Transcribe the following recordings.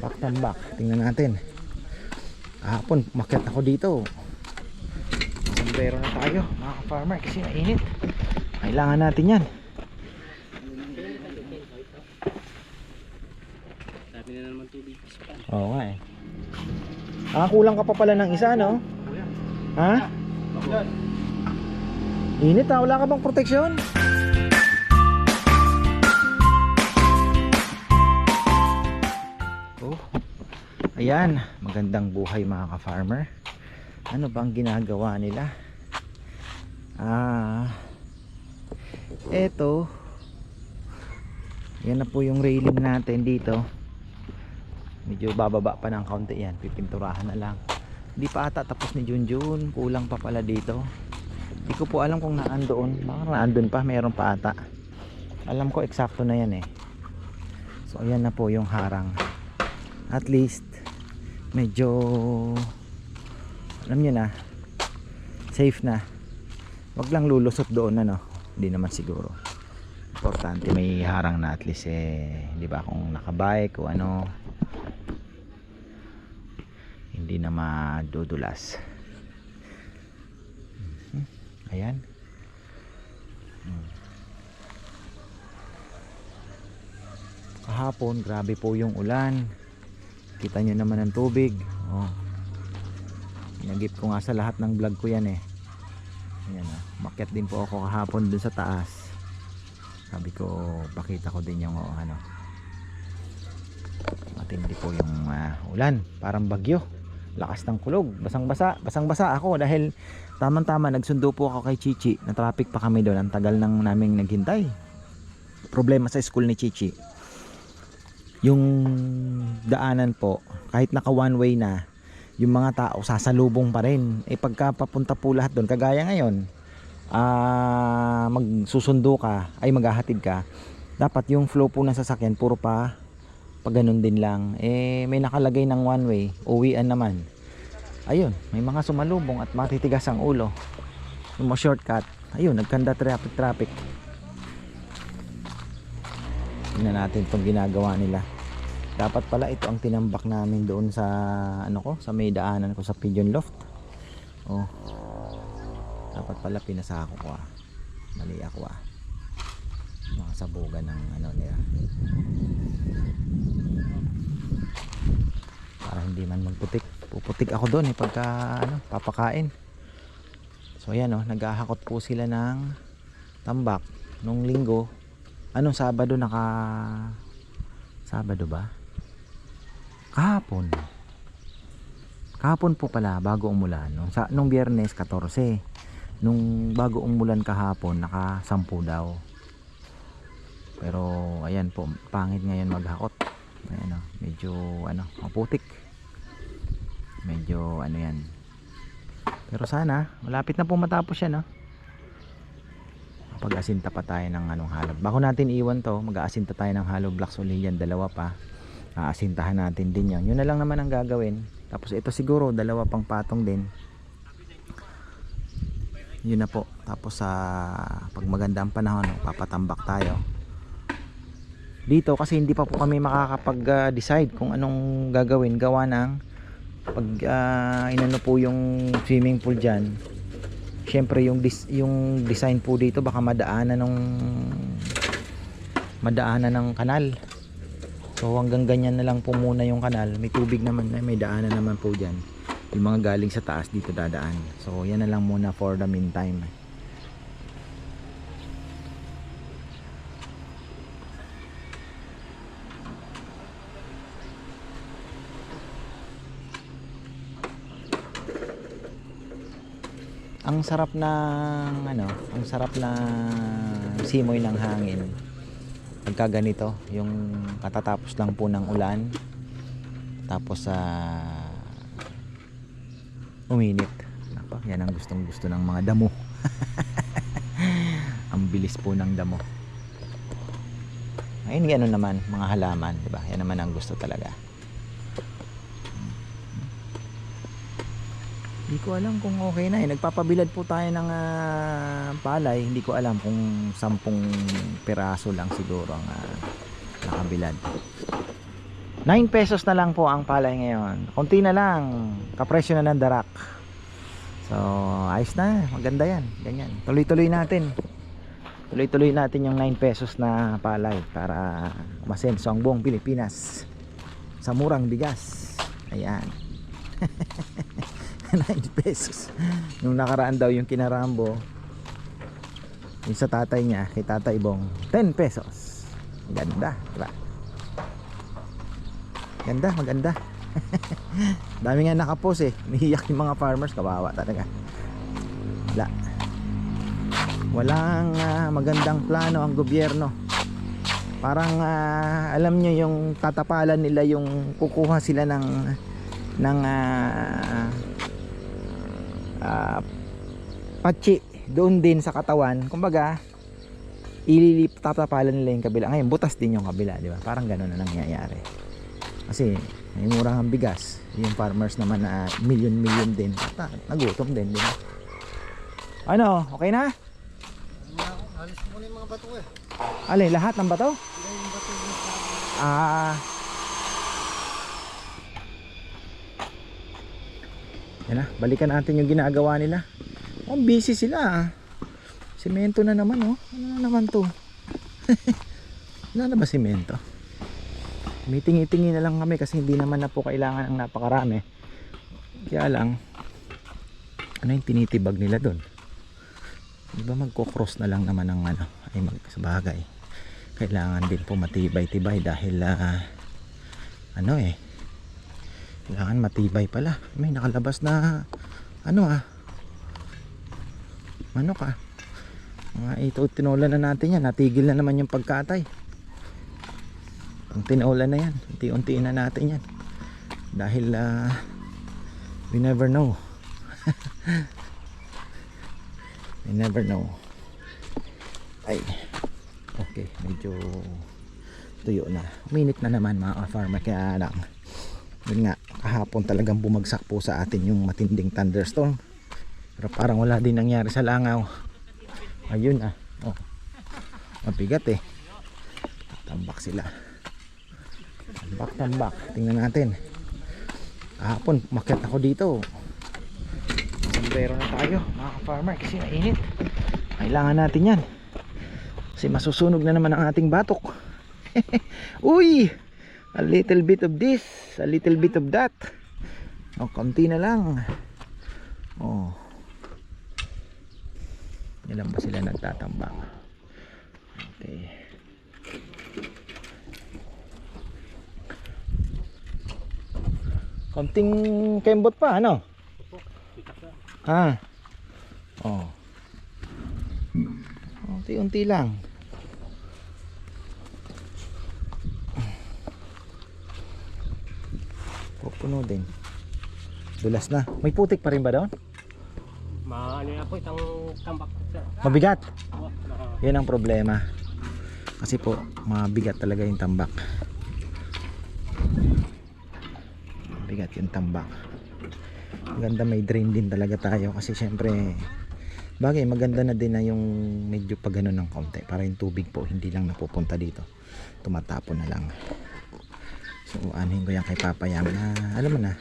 Back tambak. Tingnan natin. Kahapon, makyat ako dito. Sombrero na tayo, mga ka-farmer, kasi mainit. Kailangan natin yan. Sabi na naman tubig. Oo nga eh. Ah, kulang ka pa pala ng isa, no? Ha? Init ha, wala ka bang proteksyon? Ayan, magandang buhay mga ka-farmer. Ano bang ginagawa nila? Ah, eto. Yan na po yung railing natin dito. Medyo bababa pa ng kaunti yan. Pipinturahan na lang. Hindi pa ata tapos ni Junjun. Kulang pa pala dito. Hindi ko po alam kung naan doon. Baka naan pa. Mayroon pa ata. Alam ko eksakto na yan eh. So ayan na po yung harang. At least medyo alam nyo na safe na. Wag lang lulusot doon ano? Hindi naman siguro. Importante may harang na at least eh di ba kung nakabike o ano hindi na madudulas. Mhm. ayan. Kahapon grabe po yung ulan kita nyo naman ang tubig. Oh. Pinagip ko nga sa lahat ng vlog ko yan eh. Ayan oh. makyat din po ako kahapon dun sa taas. Sabi ko pakita ko din yung oh, ano. Matindi po yung ah, ulan. Parang bagyo. Lakas ng kulog. Basang basa basang basa ako dahil tamang tama nagsundo po ako kay Chichi. Na traffic pa kami doon. Ang tagal nang naming naghintay. Problema sa school ni Chichi yung daanan po kahit naka one way na yung mga tao sasalubong pa rin. Eh pagka papunta po lahat doon kagaya ngayon ah magsusundo ka ay maghahatid ka dapat yung flow po ng sasakyan puro pa pag ganun din lang. Eh may nakalagay ng one way uwian naman. Ayun may mga sumalubong at matitigas ang ulo. Yung mga shortcut ayun nagkanda traffic traffic. Tingnan natin itong ginagawa nila dapat pala ito ang tinambak namin doon sa ano ko sa may daanan ko sa pigeon loft. Oh. Dapat pala pinasako ko ah. Mali ako ah. Mga sabugan ng ano nila. Para hindi man magputik. Puputik ako doon eh pagka ano, papakain. So ayan oh naghahakot po sila ng tambak. Nung linggo anong sabado naka sabado ba kahapon. Kahapon po pala bago umulan. Nung, sa, nung biyernes 14 nung bago umulan kahapon naka 10 daw. Pero ayan po pangit ngayon maghakot. Ayan oh, medyo ano maputik. Medyo ano yan. Pero sana malapit na po matapos yan no pag-asinta pa tayo ng anong hollow bago natin iwan to mag-aasinta tayo ng hollow blocks uli yan dalawa pa aasintahan natin din yan. Yun na lang naman ang gagawin. Tapos ito siguro dalawa pang patong din. Yun na po. Tapos sa pag maganda ang panahon papatambak tayo. Dito kasi hindi pa po kami makakapag decide kung anong gagawin. Gawa ng pag ah, inano po yung swimming pool dyan syempre yung dis, yung design po dito baka madaanan ng madaanan ng kanal so hanggang ganyan na lang po muna yung kanal. May tubig naman may daanan naman po dyan. Yung mga galing sa taas dito dadaan. So yan na lang muna for the meantime. Ang sarap ng ano, ang sarap ng simoy ng hangin. Pagka ganito, yung katatapos lang po ng ulan. Tapos sa uminit. Napa, yan ang gustong gusto ng mga damo. ang bilis po ng damo. Ayun, gano'n naman, mga halaman, di ba? Yan naman ang gusto talaga. Hindi ko alam kung okay na eh. Nagpapabilad po tayo ng ah, palay. Hindi ko alam kung sampung piraso lang siguro ang ah, nakabilad. 9 pesos na lang po ang palay ngayon. Konti na lang. Kapresyo na ng darak. So, ayos na. Maganda yan. Ganyan. Tuloy-tuloy natin. Tuloy-tuloy natin yung 9 pesos na palay para masenso ang buong Pilipinas sa murang bigas. Ayan. 9 pesos. Nung nakaraan daw yung kinarambo, yung sa tatay niya, kay tatay Bong, 10 pesos. Ganda, diba? Ganda, maganda. Dami nga nakapos eh. Nihiyak yung mga farmers, kawawa talaga. Wala. Walang ah, magandang plano ang gobyerno. Parang ah, alam nyo yung tatapalan nila yung kukuha sila ng ng ah, ah, patsi doon din sa katawan. Kumbaga, ililip tatapalan nila yung kabila. Ngayon, butas din yung kabila, di ba? Parang gano'n na nangyayari. Kasi, may murang ang bigas. Yung farmers naman na million-million din. At, nagutom din, di ba? Ano, okay na? Alis mo na yung mga bato eh. Alin, lahat ng bato? Yung bato Ah. Yan na, balikan natin yung ginagawa nila. Oh, busy sila ah. Semento na naman oh. Ano na naman to? Wala na ba semento? Mitingi-tingi na lang kami kasi hindi naman na po kailangan ng napakarami. Kaya lang, ano yung tinitibag nila doon? Di ba magko-cross na lang naman ng ano, ay mag sa bagay kailangan din po matibay-tibay dahil ah, ano eh kailangan matibay pala. May nakalabas na ano ah manok ah. Mga ito tinola na natin yan. Natigil na naman yung pagkatay ang tinola na yan. Unti-untiin na natin yan. Dahil ah, we never know. We never know. Ay Okay, medyo tuyo na. Minit na naman mga farmer kaya lang. Yun nga, kahapon talagang bumagsak po sa atin yung matinding thunderstorm. Pero parang wala din nangyari sa langaw. Ayun ah. Oh. Mabigat eh. Tambak sila. Tambak, tambak. Tingnan natin. Kahapon, makit ako dito. Sombrero na tayo mga farmer kasi mainit. Kailangan natin yan. Kasi masusunog na naman ang ating batok. Uy! A little bit of this, a little bit of that. O, konti na lang. Oh. Ilan ba sila nagtatambang? Okay. Konting kembot pa, ano? Ha? Oh. Unti-unti lang. Pupuno din. Dulas na. May putik pa rin ba doon? Maano na po itang tambak. sir. Mabigat. Yan ang problema. Kasi po, mabigat talaga yung tambak. Mabigat yung tambak. Maganda may drain din talaga tayo kasi syempre bagay maganda na din na yung medyo pag ganun ng konti para yung tubig po hindi lang napupunta dito tumatapon na lang so anuhin ko yan kay papayam na alam mo na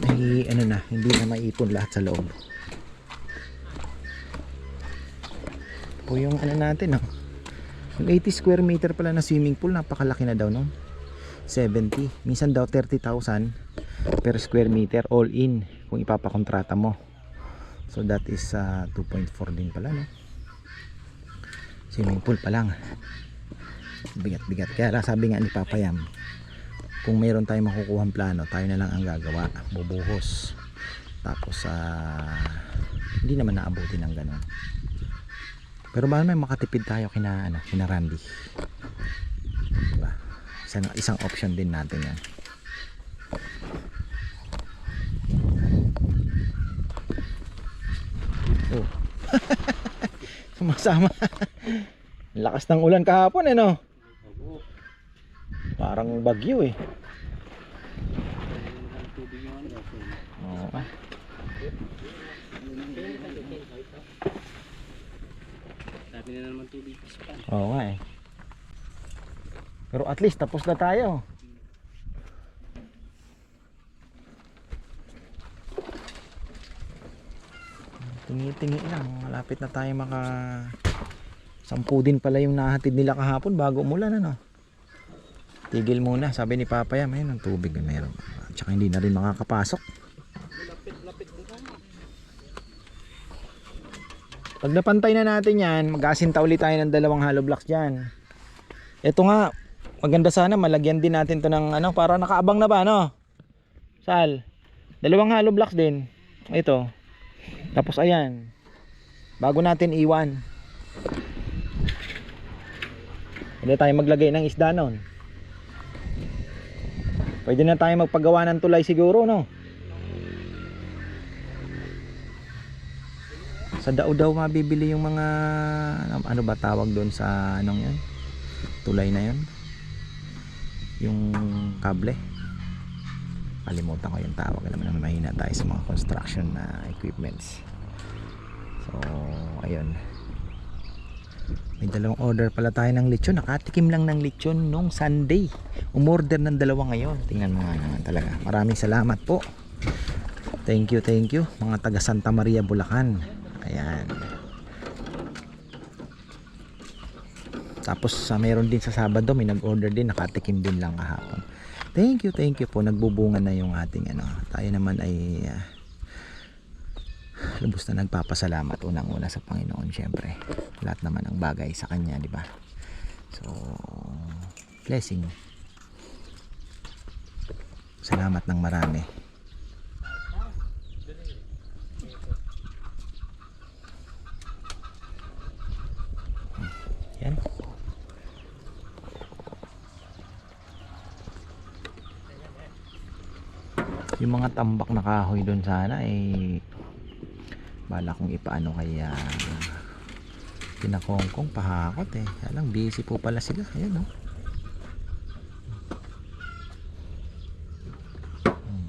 may ano na hindi na maipon lahat sa loob. Po yung ano natin no yung 80 square meter pala na swimming pool napakalaki na daw no 70 minsan daw 30,000 per square meter all in kung ipapakontrata mo. So that is uh, 2.4 din pala no? Swimming pool pa lang bigat bigat. Kaya lang sabi nga ni Papayam kung mayroon tayong makukuhang plano tayo na lang ang gagawa. Bubuhos. Tapos uh, hindi naman naabuti ng ganun. Pero ba may makatipid tayo kina, ano, kina Randy. Diba? isang, isang option din natin yan. Oh. sumasama. Lakas ng ulan kahapon eh no. Parang bagyo eh. Oo. Oh. Dami na naman tubig pa. Oo nga eh. Pero at least tapos na tayo. Tingi-tingi lang. Malapit na tayo maka... Sampu din pala yung nahatid nila kahapon bago umulan ano. Tigil muna, sabi ni Papa Yam, ayun ang tubig na meron. Tsaka hindi na rin makakapasok. Pag napantay na natin yan, mag-asinta ulit tayo ng dalawang hollow blocks dyan. Ito nga, maganda sana malagyan din natin to ng ano, para nakaabang na ba, no? Sal, dalawang hollow blocks din. Ito. Tapos ayan, bago natin iwan. Pwede tayo maglagay ng isda nun. Pwede na tayo magpagawa ng tulay siguro, no? Sa dao daw mabibili yung mga ano ba tawag doon sa anong yun? Tulay na yun. Yung kable. Kalimutan ko yung tawag. Alam naman mahina tayo sa mga construction na equipments. So, ayun. May dalawang order pala tayo ng lechon. Nakatikim lang ng lechon nung Sunday. Umorder ng dalawa ngayon. Tingnan mo nga naman talaga. Maraming salamat po. Thank you, thank you. Mga taga Santa Maria, Bulacan. Ayan. Tapos sa meron din sa Sabado may nag-order din, nakatikim din lang kahapon. Thank you, thank you po. Nagbubunga na yung ating ano. Tayo naman ay ah, lubos na nagpapasalamat unang-una sa Panginoon syempre. Lahat naman ang bagay sa kanya, di ba? So, blessing. Salamat ng marami. Yan. Yung mga tambak na kahoy doon sana eh bala kong ipaano kaya pinakongkong pahakot eh. Kaya lang busy po pala sila. Ayan oh. Hmm.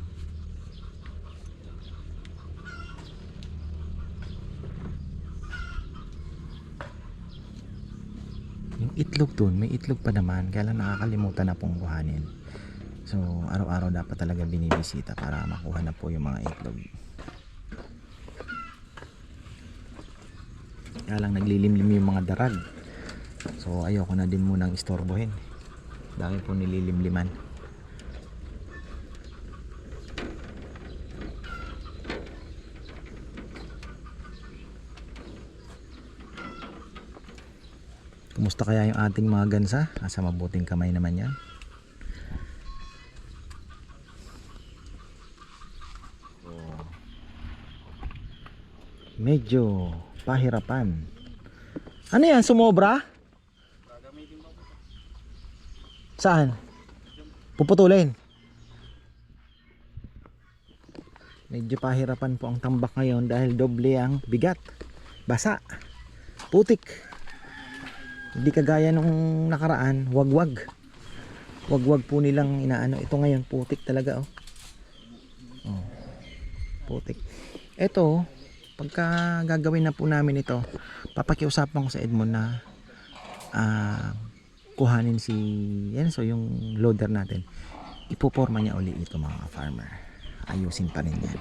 Yung itlog dun, may itlog pa naman. Kaya lang nakakalimutan na pong kuhanin. So, araw-araw dapat talaga binibisita para makuha na po yung mga itlog. Kaya lang naglilimlim yung mga darag. So, ayoko na din munang istorbohin. Dami po nililimliman. Kumusta kaya yung ating mga gansa? Asa mabuting kamay naman yan. Medyo pahirapan. Ano yan? Sumobra? Saan? Puputulin. Medyo pahirapan po ang tambak ngayon dahil doble ang bigat. Basa. Putik. Hindi kagaya nung nakaraan, wagwag. Wagwag po nilang inaano. Ito ngayon, putik talaga oh. oh. Putik. Ito, pagka gagawin na po namin ito, papakiusapan ko sa Edmond na ah, kuhanin si yan so yung loader natin. Ipoporma niya uli ito mga farmer. Ayusin pa rin yan.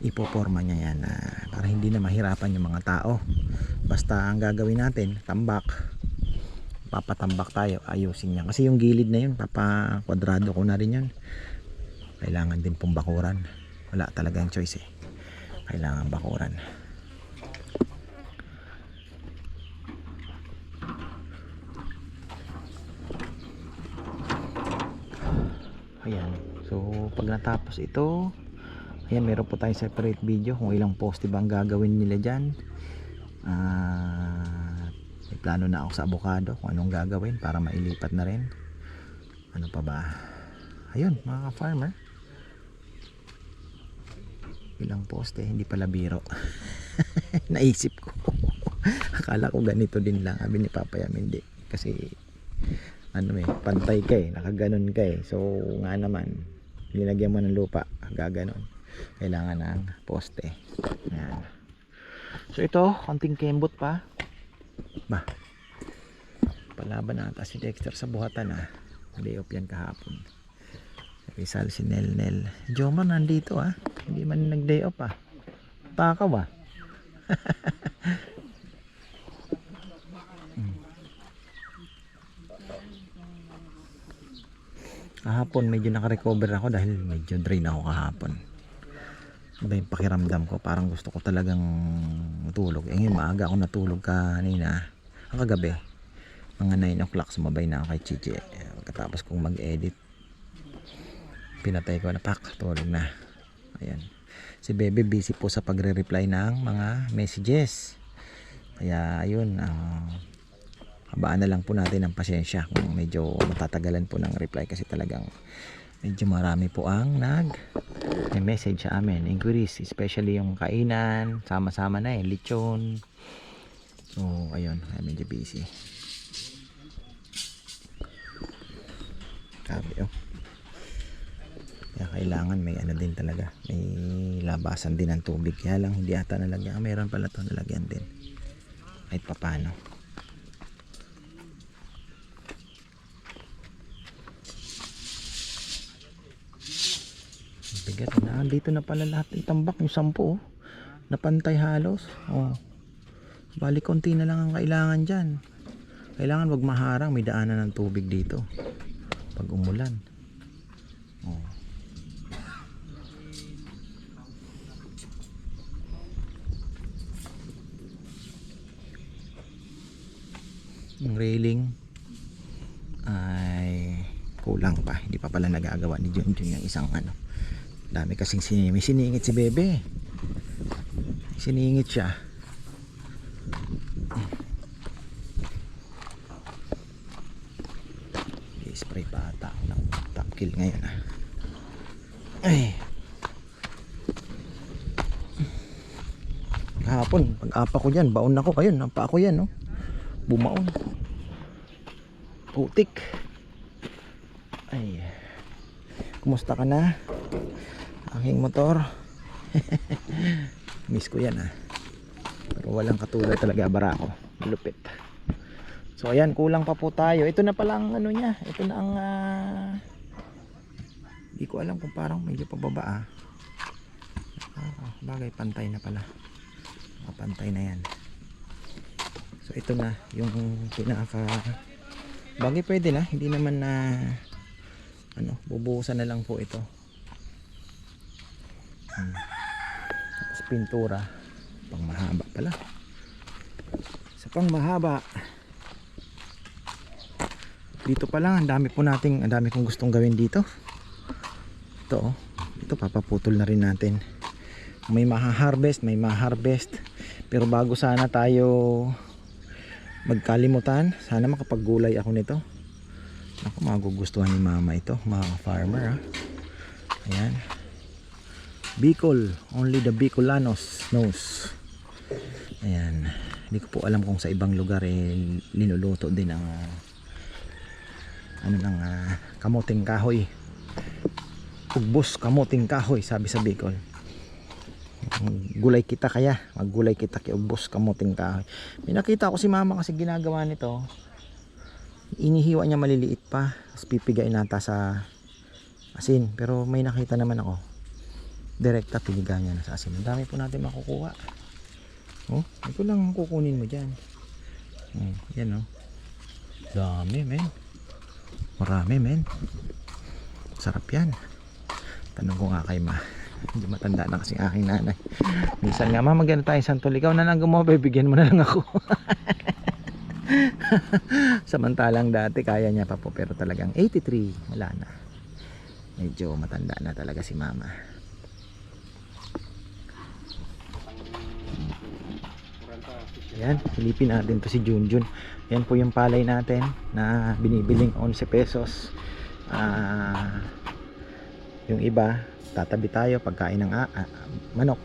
Ipoporma niya yan na para hindi na mahirapan yung mga tao. Basta ang gagawin natin, tambak, papatambak tayo ayusin niya kasi yung gilid na yun papa kwadrado ko na rin yun kailangan din pong bakuran wala talagang choice eh kailangan bakuran ayan so pag natapos ito ayan meron po tayong separate video kung ilang poste ba ang gagawin nila dyan ah may plano na ako sa avocado kung anong gagawin para mailipat na rin. Ano pa ba? Ayun, mga farmer Ilang poste, hindi pala biro. Naisip ko. Akala ko ganito din lang. Sabi ni Papa Yam, hindi. Kasi, ano eh, pantay ka eh. Nakaganon ka eh. So, nga naman, nilagyan mo ng lupa. Gaganon. Kailangan ng poste. Yan. So, ito, konting kembot pa. Ba. Palaban na ata si Dexter sa buhatan ah. Day off yan kahapon. Rizal si Nel Nel. Jomar nandito ah. Hindi man nag day off ah. Takaw ah. Kahapon medyo naka-recover ako dahil medyo drain ako kahapon. Iba yung pakiramdam ko. Parang gusto ko talagang matulog. Eh ngayon maaga ako natulog kanina. Ang kagabi. Mga 9 o'clock sumabay na ako kay Chichi. Eh, Pagkatapos kong mag-edit. Pinatay ko na pak. Tulog na. Ayan. Si Bebe busy po sa pagre-reply ng mga messages. Kaya ayun. ah, habaan na lang po natin ang pasensya kung medyo matatagalan po ng reply kasi talagang medyo marami po ang nag may message sa amin. Inquiries especially yung kainan sama-sama na eh lechon. So ayun ay medyo busy. Sabi oh. Kaya kailangan may ano din talaga may labasan din ng tubig. Kaya lang hindi ata nalagyan. Ah, meron pala to nalagyan din. Kahit papano Bigat na. Dito na pala lahat ng tambak. Yung sampu oh. Napantay halos. Oh. Bali konti na lang ang kailangan dyan. Kailangan wag maharang. May daanan ng tubig dito. Pag umulan. Oh. Yung railing ay kulang pa. Hindi pa pala nagagawa ni Junjun yung isang ano. Dami kasing. May siningit si Bebe. Siningit siya. I-spray pa ata ng top kill ngayon ah. Ay. Kahapon, pag apa ko dyan, baon ako kayo. Nampa ako yan, no? Bumaon. Putik. Ay. Kumusta ka na? Aking motor. Miss ko yan ah. Pero walang katulad talaga Barako. Malupit. So ayan, kulang pa po tayo. Ito na pala ang ano niya. Ito na ang ah, Hindi ko alam kung parang medyo pababa ah. Ah, bagay pantay na pala. Pantay na yan. So ito na yung pinaka Bagay pwede na, hindi naman na ano, bubuhusan na lang po ito. Hmm. Tapos pintura, pang mahaba pala. Sa pang mahaba. Dito pa lang, ang dami po nating, ang dami kong gustong gawin dito. Ito, oh. ito papaputol na rin natin. May maha-harvest, may maha-harvest. Pero bago sana tayo magkalimutan sana makapaggulay ako nito ako magugustuhan ni mama ito mga farmer ha ayan Bicol. Only the Bicolanos knows. Ayan. Hindi ko po alam kung sa ibang lugar eh linuluto din ang ah, ano ng ah, kamuting kahoy. Ugbos kamuting kahoy sabi sa Bicol. Gulay kita kaya? Maggulay kita kay ubos kamuting kahoy. May nakita ko si mama kasi ginagawa nito. Inihiwa niya maliliit pa. Tapos pipigain nata sa asin. Pero may nakita naman ako direkta piniga niya na sa asin. Ang dami po natin makukuha. Oh ito lang ang kukunin mo dyan. Oh, yan oh. Dami men. Marami men. Sarap yan. Tanong ko nga kay ma. Hindi matanda na kasi aking nanay. Minsan nga ma magano tayo santol ikaw na lang gumawa bibigyan mo na lang ako. Samantalang dati kaya niya pa po pero talagang 83 wala na. Medyo matanda na talaga si mama yan silipin natin to si Junjun. Yan po yung palay natin na binibiling 11 pesos. Ah yung iba tatabi tayo pagkain ng a- manok.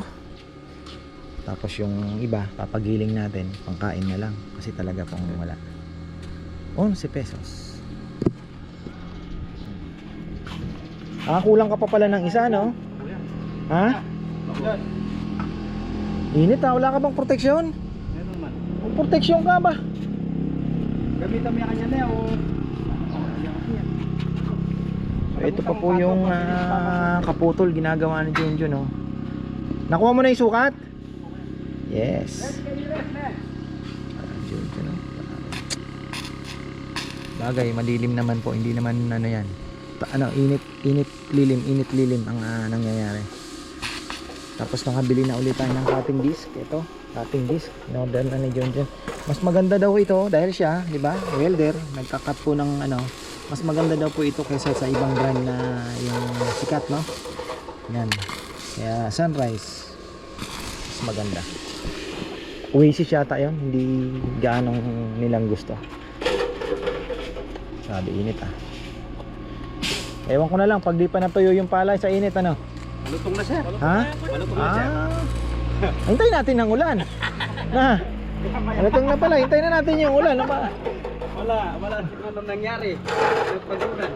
Tapos yung iba papagiling natin pangkain na lang kasi talaga pong wala. 11 pesos. Ah kulang ka pa pala ng isa no? Ha? Init ha wala ka bang proteksyon proteksyon ka ba Gamitan mo yung kanya na o. So, ito pa po yung ah, kaputol ginagawa ni Junjun no. Nakuha mo na yung sukat? Yes. Junjun, no? Bagay, madilim naman po. Hindi naman ano yan. Ta- ano, init, init, lilim, init, lilim ang ah, nangyayari. Tapos nakabili na ulit tayo ng cutting disc. Ito, cutting disc. In-order na ni John John. Mas maganda daw ito dahil siya, di ba, welder, nagka-cut po ng ano, mas maganda daw po ito kaysa sa ibang brand na yung sikat, no? Yan. Kaya sunrise, mas maganda. Oasis yata yun, hindi gaanong nilang gusto. Sabi, init ah. Ewan ko na lang, pag di pa natuyo yung palay sa init, ano? Malutong na siya. Ha? Malutong na siya. Ah. Hintayin natin ng ulan. Na. Malatong na pala, hintayin na natin yung ulan. Ano ba? Wala, wala siguro nangyari. Nagpagulan.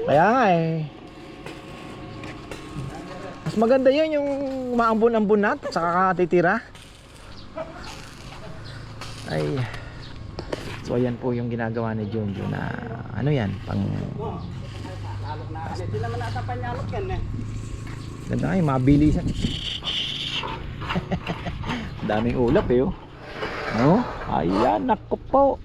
Kaya nga eh. Mas maganda yun yung maambon-ambon nat saka titira. Ay. So ayan po yung ginagawa ni Junjo na ano yan, pang. Hindi naman nasa panyalok yan eh. Ganda yung mabilisan. Daming ulap eh oh. No? Ayan, naku po.